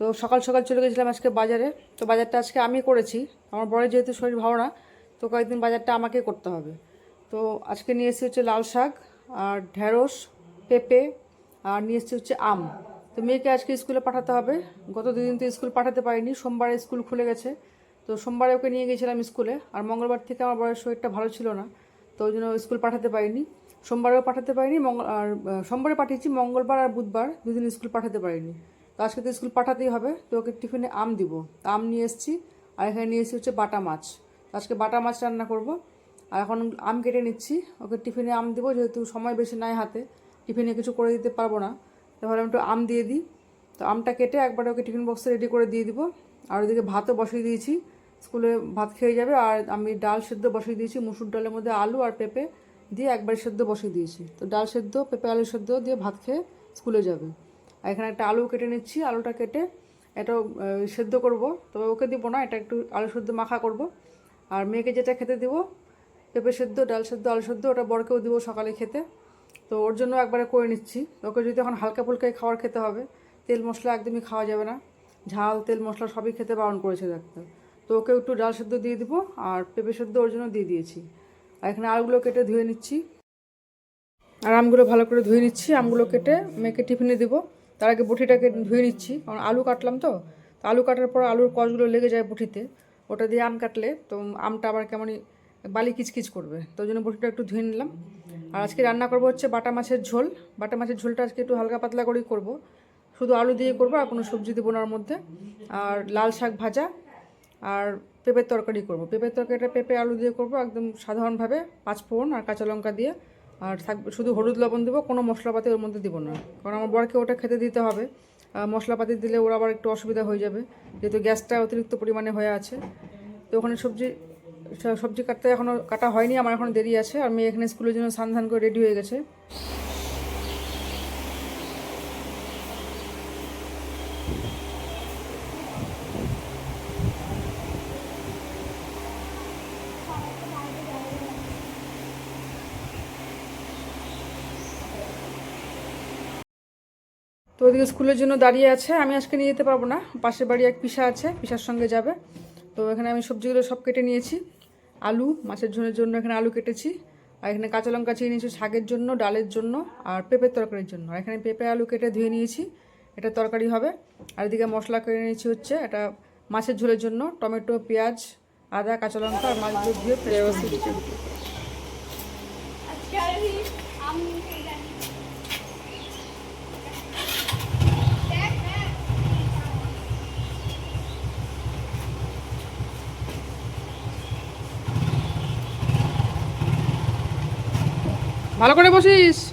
তো সকাল সকাল চলে গেছিলাম আজকে বাজারে। তো বাজারটা আজকে আমি করেছি। আমার বড় যেহেতু শরীর ভালো না, তো কয়েকদিন বাজারটা আমাকে করতে হবে। তো আজকে নিয়ে এসেছি হচ্ছে লাল শাক, আর ঢ্যাঁড়স পেঁপে, আর নিয়ে এসেছি হচ্ছে আম। তো মেয়েকে আজকে স্কুলে পাঠাতে হবে। গত দুদিন তো স্কুল পাঠাতে পারিনি, সোমবারে স্কুল খুলে গেছে। তো সোমবারে ওকে নিয়ে গেছিলাম স্কুলে, আর মঙ্গলবার থেকে আমার বয়স শরীরটা ভালো ছিল না, তো ওই জন্য স্কুল পাঠাতে পারিনি। সোমবারেও পাঠাতে পারিনি মঙ্গল আর সোমবারে পাঠিয়েছি, মঙ্গলবার আর বুধবার দুদিন স্কুল পাঠাতে পারিনি। তো আজকে তো স্কুল পাঠাতেই হবে, তো ওকে টিফিনে আম দিব। তো আম নিয়ে এসেছি, আর এখানে নিয়ে এসেছি হচ্ছে বাটা মাছ। তো আজকে বাটা মাছ রান্না করব। আর এখন আম কেটে নিচ্ছি, ওকে টিফিনে আম দেবো, যেহেতু সময় বেশি নাই হাতে, টিফিনে কিছু করে দিতে পারব না। তো ভাবলাম একটু আম দিয়ে দিই। তো আমটা কেটে একবারে ওকে টিফিন বক্সে রেডি করে দিয়ে দিব। আর ওদিকে ভাতও বসিয়ে দিয়েছি, স্কুলে ভাত খেয়ে যাবে। আর আমি ডাল সেদ্ধ বসিয়ে দিয়েছি, মুসুর ডালের মধ্যে আলু আর পেঁপে দিয়ে একবার সেদ্ধ বসিয়ে দিয়েছি। তো ডাল সেদ্ধ, পেঁপে আলু সেদ্ধ দিয়ে ভাত খেয়ে স্কুলে যাবে। আর এখানে একটা আলু কেটে নিচ্ছি, আলুটা কেটে এটা সেদ্ধ করব। তবে ওকে দিব না, এটা একটু আলু সেদ্ধ মাখা করব। আর মেয়েকে যেটা খেতে দিব, পেঁপে সেদ্ধ, ডাল সেদ্ধ, আলু সেদ্ধ, ওটা বরকেও দিব সকালে খেতে। তো ওর জন্য একবারে করে নিচ্ছি। ওকে যদি এখন হালকা ফুলকাই খাবার খেতে হবে, তেল মশলা একদমই খাওয়া যাবে না। ঝাল, তেল, মশলা সবই খেতে বারণ করেছে ডাক্তার তো ওকে একটু ডাল সেদ্ধ দিয়ে দিব, আর পেঁপে সেদ্ধ ওর জন্য দিয়ে দিয়েছি। আর এখানে আলুগুলো কেটে ধুয়ে নিচ্ছি। আর আমগুলো ভালো করে ধুয়ে নিচ্ছি, আমগুলো কেটে মেয়েকে টিফিনে দিব। তার আগে বটিটাকে ধুয়ে নিচ্ছি। কারণ আলু কাটলাম তো আলু কাটার পর আলুর কষগুলো লেগে যায় বটিতে ওটা দিয়ে আম কাটলে তো আমটা আবার কেমনই বালি কিচকিচ করবে। তো ওই জন্য বটিটা একটু ধুয়ে নিলাম। আর আজকে রান্না করব হচ্ছে বাটা মাছের ঝোল। বাটা মাছের ঝোলটা আজকে একটু হালকা পাতলা করেই করব। শুধু আলু দিয়ে করব আর কোনো সবজি দেবো ওর মধ্যে। আর লাল শাক ভাজা আর পেঁপের তরকারি করব। পেঁপের তরকারিটা পেঁপে আলু দিয়ে করব একদম সাধারণভাবে পাঁচ ফোড়ন আর কাঁচা লঙ্কা দিয়ে। আর থাকবে শুধু হলুদ লবণ দেবো, কোনো মশলাপাতি ওর মধ্যে দিব না। কারণ আমার বরকে ওটা খেতে দিতে হবে। মশলাপাতি দিলে ওর আবার একটু অসুবিধা হয়ে যাবে। যেহেতু গ্যাসটা অতিরিক্ত পরিমাণে হয়ে আছে। তো ওখানে সবজি সবজি কাটতে এখনও কাটা হয়নি, আমার এখন দেরি আছে। আর মেয়ে এখানে স্কুলের জন্য সান্ধান করে রেডি হয়ে গেছে। তো ওদিকে স্কুলের জন্য দাঁড়িয়ে আছে। আমি আজকে নিয়ে যেতে পারব না। পাশের বাড়ি এক পিসা আছে, পিসার সঙ্গে যাবে। তো এখানে আমি সবজিগুলো সব কেটে নিয়েছি। আলু, মাছের ঝোলের জন্য এখানে আলু কেটেছি। আর এখানে কাঁচা লঙ্কা চিয়ে নিয়েছি শাকের জন্য, ডালের জন্য আর পেঁপের তরকারির জন্য। আর এখানে পেঁপে আলু কেটে ধুয়ে নিয়েছি। এটা তরকারি হবে। আর এদিকে মশলা কেটে নিয়েছি হচ্ছে এটা মাছের ঝোলের জন্য। টমেটো, পেঁয়াজ, আদা, কাঁচা লঙ্কা আর মাছগুলো ধুয়ে ফ্রেশ করে দিয়েছি। ভালো করে বসিস।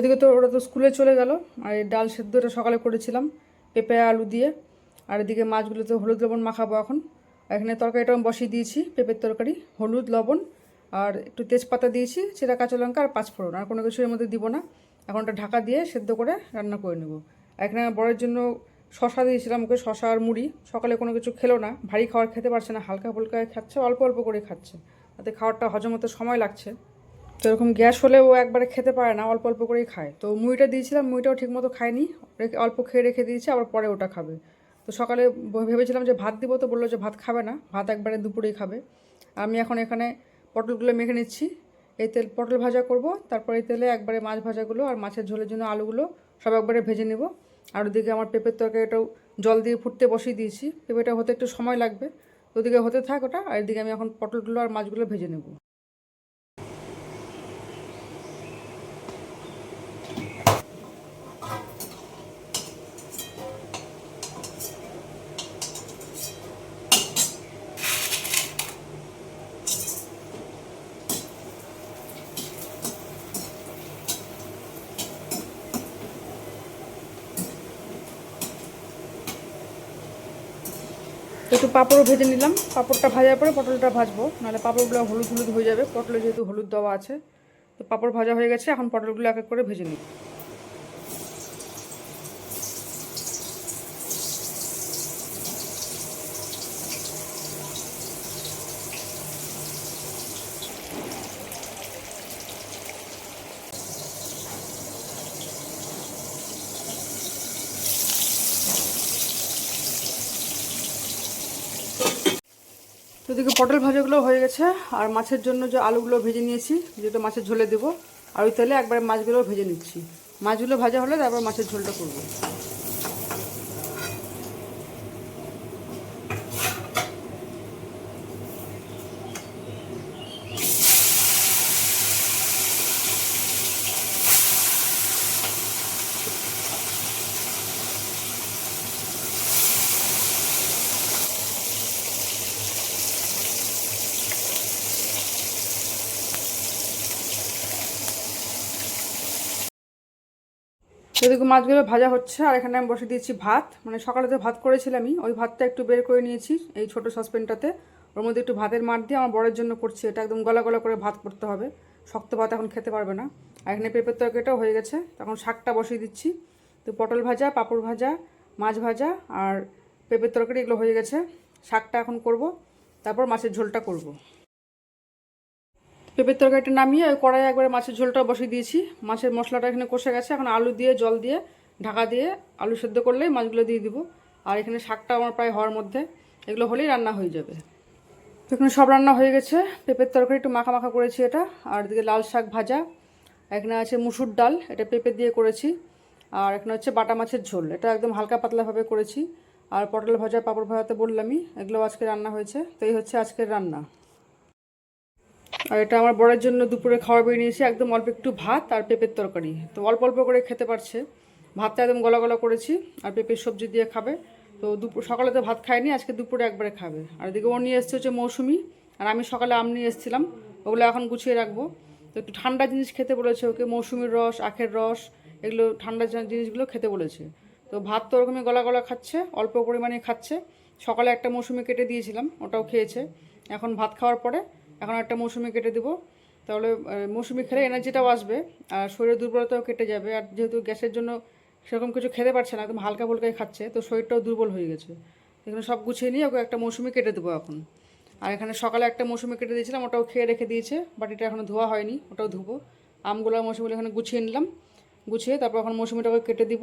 ওদিকে তো ওরা তো স্কুলে চলে গেল, আর এই ডাল সেদ্ধটা সকালে করেছিলাম, পেঁপে, আলু দিয়ে, আর এদিকে মাছগুলো তো হলুদ লবণ মাখাবো এখন। আর এখানে তরকারিটা আমি বসিয়ে দিয়েছি, পেঁপের তরকারি, হলুদ, লবণ, আর একটু তেজপাতা দিয়েছি সেটা কাঁচা লঙ্কা আর পাঁচফোড়ন আর কোনো কিছু এর মধ্যে দিব না। এখন ওটা ঢাকা দিয়ে সেদ্ধ করে রান্না করে নেব। আর এখানে বড়ের জন্য শশা দিয়েছিলাম, ওকে শশা আর মুড়ি। সকালে কোনো কিছু খেলো না, ভারী খাবার খেতে পারছে না, হালকা ফুলকা খাচ্ছে, অল্প অল্প করে খাচ্ছে। তাতে খাবারটা হজম হতে সময় লাগছে। তো এরকম গ্যাস হলে ও একবারে খেতে পারে না, অল্প অল্প করেই খায়। তো মুড়িটা দিয়েছিলাম, মুড়িটাও ঠিকমতো খায়নি। অল্প খেয়ে রেখে দিয়েছি, আবার পরে ওটা খাবে। তো সকালে ভেবেছিলাম যে ভাত দিব তো, বলল যে ভাত খাবে না, ভাত একবারে দুপুরেই খাবে। আমি এখন এখানে পটলগুলো মেখে নিচ্ছি। এই তেল, পটল ভাজা করব, তারপর এই তেলে একবারে মাছ ভাজাগুলো আর মাছের ঝোলের জন্য আলুগুলো সব একবারে ভেজে নেব। আর ওদিকে আমার পেঁপের তরকারিটাও জল দিয়ে ফুটতে বসিয়ে দিয়েছি। পেঁপেটা হতে একটু সময় লাগবে। ওদিকে হতে থাক ওটা, আর এদিকে আমি এখন পটলগুলো আর মাছগুলো ভেজে নেব। একটু পাঁপড়ও ভেজে নিলাম। পাঁপড়টা ভাজার পরে পটলটা ভাজবো। নাহলে পাঁপড়গুলো হলুদ হলুদ হয়ে যাবে। পটলে যেহেতু হলুদ দেওয়া আছে, তো পাঁপড় ভাজা হয়ে গেছে। এখন পটলগুলো এক এক করে ভেজে নিই। ওদিকে পটল ভাজাগুলো হয়ে গেছে। আর মাছের জন্য যে আলুগুলো ভেজে নিয়েছি যেটা মাছের ঝোলে দেবো, আর ওই তেলে একবার মাছগুলো ভেজে নিচ্ছি। মাছগুলো ভাজা হলে তারপর মাছের ঝোলটা করব। এদিকে মাছগুলো ভাজা হচ্ছে, আর এখানে আমি বসে দিয়েছি ভাত। মানে সকালে তো ভাত করেছিলামই ওই ভাতটা একটু বের করে নিয়েছি, এই ছোট সসপেনটাতে ওর মধ্যে একটু ভাতের মাঠ দিয়ে আমার বড়ের জন্য করছি, এটা একদম গলা গলা করে ভাত করতে হবে। শক্ত ভাত এখন খেতে পারবে না। আর এখানে পেঁপের তরকারিটাও হয়ে গেছে। তখন শাকটা বসিয়ে দিচ্ছি। তো পটল ভাজা, পাঁপড় ভাজা, মাছ ভাজা, আর পেঁপের তরকারি এগুলো হয়ে গেছে। শাকটা এখন করব, তারপর মাছের ঝোলটা করব। পেঁপের তরকারিটা নামিয়ে ওই কড়াই একবারে মাছের ঝোলটা বসিয়ে দিয়েছি। মাছের মশলাটা এখানে কষে গেছে। এখন আলু দিয়ে, জল দিয়ে, ঢাকা দিয়ে আলু সেদ্ধ করলেই মাছগুলো দিয়ে দিব। আর এখানে শাকটা আমার প্রায় হওয়ার মধ্যে। এগুলো হলেই রান্না হয়ে যাবে। তো এখানে সব রান্না হয়ে গেছে। পেঁপের তরকারি একটু মাখা মাখা করেছি এটা। আর এদিকে লাল শাক ভাজা। এখানে আছে মুসুর ডাল। এটা পেঁপে দিয়ে করেছি। আর এখানে হচ্ছে বাটা মাছের ঝোল। এটা একদম হালকা পাতলাভাবে করেছি। আর পটল ভাজা, পাঁপড় ভাজাতে বললামই। এগুলো আজকে রান্না হয়েছে। তো এই হচ্ছে আজকের রান্না। আর এটা আমার বড়ের জন্য দুপুরে খাওয়া বেরিয়ে নিয়েছি। একদম অল্প একটু ভাত আর পেঁপের তরকারি। তো অল্প অল্প করে খেতে পারছে। ভাতটা একদম গলা গলা করেছি আর পেঁপের সবজি দিয়ে খাবে। তো দুপুর সকালে তো ভাত খায়নি, আজকে দুপুরে একবারে খাবে। আর এদিকে ও নিয়ে এসছে হচ্ছে মৌসুমি। আর আমি সকালে আম নিয়ে এসেছিলাম। ওগুলো এখন গুছিয়ে রাখব। তো একটু ঠান্ডা জিনিস খেতে বলেছে ওকে। মৌসুমির রস, আখের রস, এগুলো ঠান্ডা জিনিসগুলো খেতে বলেছে। তো ভাত তো ওরকমই গলা গলা খাচ্ছে, অল্প পরিমাণে খাচ্ছে। সকালে একটা মৌসুমি কেটে দিয়েছিলাম, ওটাও খেয়েছে। এখন ভাত খাওয়ার পরে এখন একটা মৌসুমি কেটে দেবো। তাহলে মৌসুমি খেলে এনার্জিটাও আসবে, আর শরীরের দুর্বলতাও কেটে যাবে, আর যেহেতু গ্যাসের জন্য সেরকম কিছু খেতে পারছে না, একদম হালকা ফুলকাই খাচ্ছে, তো শরীরটাও দুর্বল হয়ে গেছে। এখানে সব গুছিয়ে নিয়ে ওকে একটা মৌসুমি কেটে দেবো এখন। আর এখানে সকালে একটা মৌসুমি কেটে দিয়েছিলাম, ওটাও খেয়ে রেখে দিয়েছে বাট এটা এখনও ধোয়া হয়নি, ওটাও ধুবো। আমগুলো মৌসুমিগুলো এখানে গুছিয়ে নিলাম, গুছিয়ে তারপর এখন মৌসুমিটাকে কেটে দিব।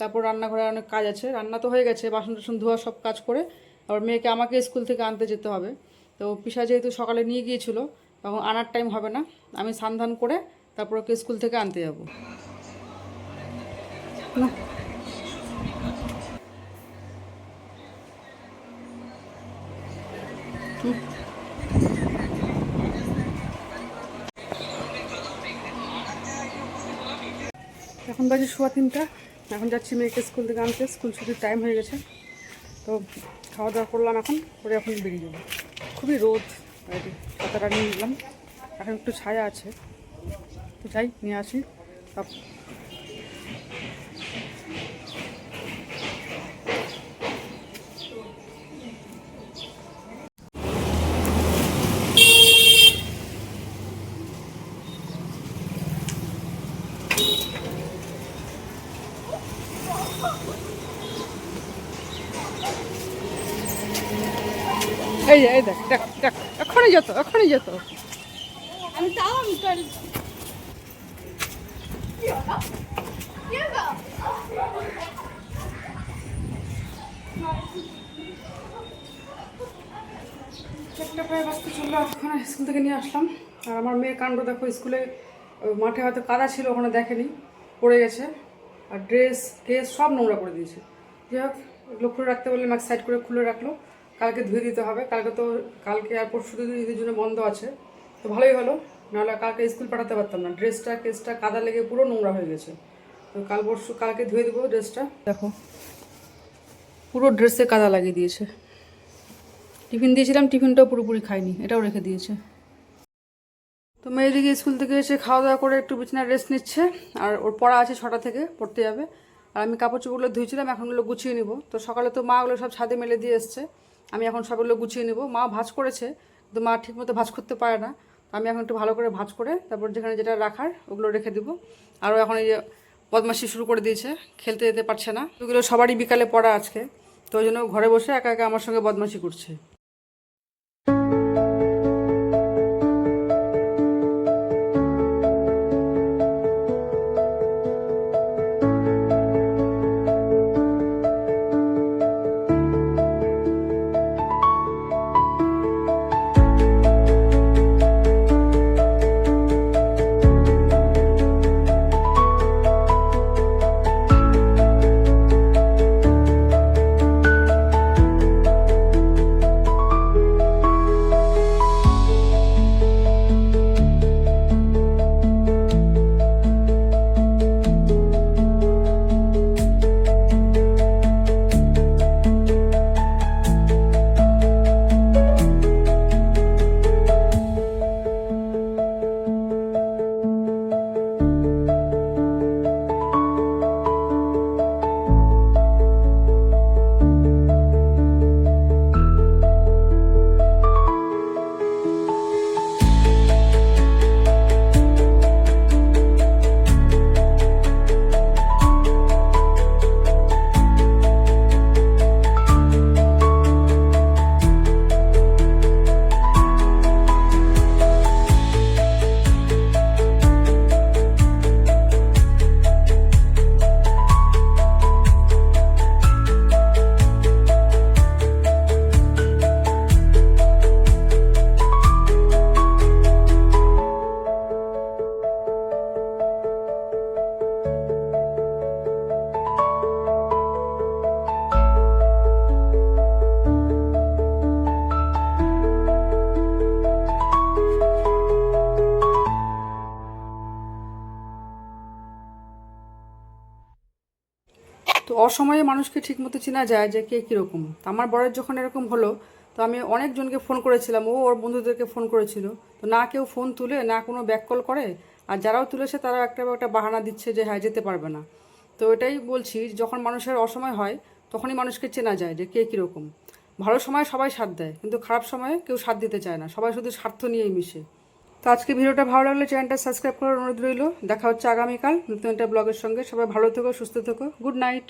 তারপর রান্নাঘরে অনেক কাজ আছে, রান্না তো হয়ে গেছে বাসন টাসন ধোয়া সব কাজ করে, আবার মেয়েকে আমাকে স্কুল থেকে আনতে যেতে হবে। তো পিসা যেহেতু সকালে নিয়ে গিয়েছিল, তখন আনার টাইম হবে না। আমি সান্ধান করে তারপর ওকে স্কুল থেকে আনতে যাব। না এখন বাজে সোয়া তিনটা। এখন যাচ্ছি মেয়েকে স্কুল থেকে আনতে। স্কুল ছুটির টাইম হয়ে গেছে। তো খাওয়া দাওয়া করলাম এখন, করে এখন বেরিয়ে যাব। খুবই রোদ ছাতাটা নিয়ে নিলাম। এখন একটু ছায়া আছে। তো যাই নিয়ে আসি। তারপর এই এই দেখ দেখ দেখ এখনই যেত এখনই যেত। আমি তাও আমি তোর চারটা প্রায় চলল স্কুল থেকে নিয়ে আসলাম। আর আমার মেয়ে কাণ্ড দেখো স্কুলে মাঠে হয়তো কাদা ছিল ওখানে দেখেনি পড়ে গেছে। আর ড্রেস কেস সব নোংরা করে দিয়েছে। যাই হোক এগুলো খুলে রাখতে বললে এক সাইড করে খুলে রাখল। কালকে ধুয়ে দিতে হবে। কালকে তো কালকে আর পরশু ঈদের জন্য বন্ধ আছে। তো ভালোই হলো। নাহলে কালকে স্কুল পাঠাতে পারতাম না। ড্রেসটা, কেসটা কাদা লেগে পুরো নোংরা হয়ে গেছে। তো কাল পরশু, কালকে ধুয়ে দেবো ড্রেসটা। দেখো, পুরো ড্রেসে কাদা লাগিয়ে দিয়েছে। টিফিন দিয়েছিলাম, টিফিনটাও পুরোপুরি খাইনি। এটাও রেখে দিয়েছে। তো মেয়েদিকে স্কুল থেকে এসে খাওয়া দাওয়া করে একটু বিছানায় রেস্ট নিচ্ছে। আর ওর পড়া আছে ছটা থেকে, পড়তে যাবে। আর আমি কাপড় চোপড়গুলো ধুয়েছিলাম এখনগুলো গুছিয়ে নিব। তো সকালে তো মা ওগুলো সব ছাদে মেলে দিয়ে এসছে। আমি এখন সবগুলো গুছিয়ে নেব। মা ভাজ করেছে, কিন্তু মা ঠিকমতো ভাজ করতে পারে না। আমি এখন একটু ভালো করে ভাজ করে তারপর যেখানে যেটা রাখার ওগুলো রেখে দেবো। আরও এখন এই যে বদমাশি শুরু করে দিয়েছে, খেলতে যেতে পারছে না। ওগুলো সবারই বিকালে পড়া আজকে, তো ওই জন্য ঘরে বসে একা একা আমার সঙ্গে বদমাসি করছে। অসময়ে মানুষকে ঠিকমতো চেনা যায় যে কে কীরকম। আমার বরের যখন এরকম হলো, তো আমি অনেকজনকে ফোন করেছিলাম, ও ওর বন্ধুদেরকে ফোন করেছিল। তো না কেউ ফোন তুলে, না কোনো ব্যাক কল করে, আর যারাও তুলেছে তারা একটা একটা বাহানা দিচ্ছে যে হ্যাঁ যেতে পারবে না। তো এটাই বলছি, যখন মানুষের অসময় হয়, তখনই মানুষকে চেনা যায় যে কে কীরকম। ভালো সময় সবাই সাথ দেয়, কিন্তু খারাপ সময়ে কেউ সাথ দিতে চায় না, সবাই শুধু স্বার্থ নিয়েই মিশে। তো আজকে ভিডিওটা ভালো লাগলে চ্যানেলটা সাবস্ক্রাইব করার অনুরোধ রইল। দেখা হচ্ছে আগামীকাল নতুন একটা ব্লগের সঙ্গে। সবাই ভালো থেকো, সুস্থ থেকো। Good night